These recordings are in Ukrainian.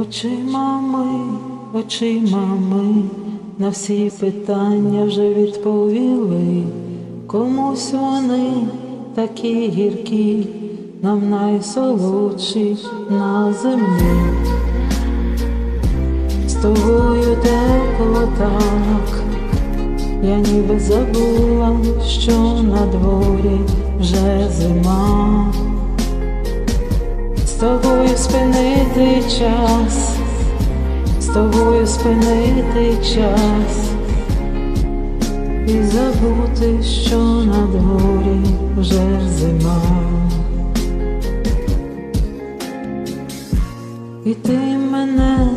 Очима ми, очима ми, на всі питання вже відповіли. Комусь вони такі гіркі, нам найсолодші на землі. З тобою тепло так, я ніби забула, що на дворі вже зима. З тобою спинити час, з тобою спинити час і забути, що на дворі вже зима. І ти мене,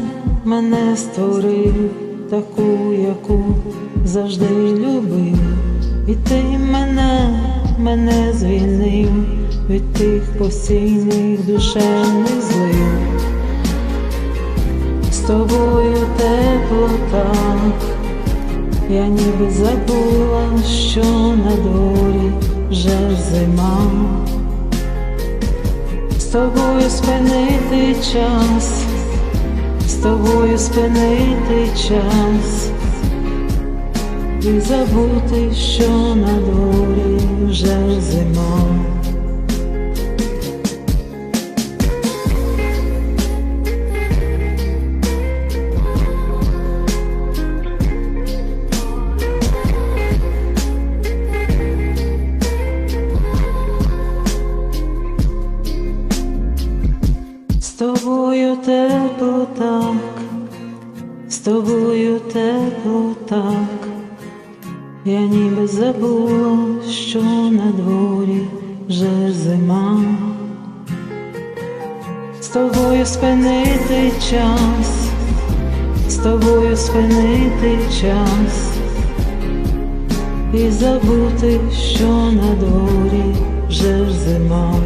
мене створив, таку, яку завжди любив, і ти мене, мене звільнив від тих постійних душевних злив. З тобою тепло так, я ніби забула, що на дворі вже зима. З тобою спинити час, з тобою спинити час і забути, що на тобою тепло так, з тобою тепло так, я ніби забула, що на дворі вже зима. З тобою спинити час, з тобою спинити час і забути, що на дворі вже зима.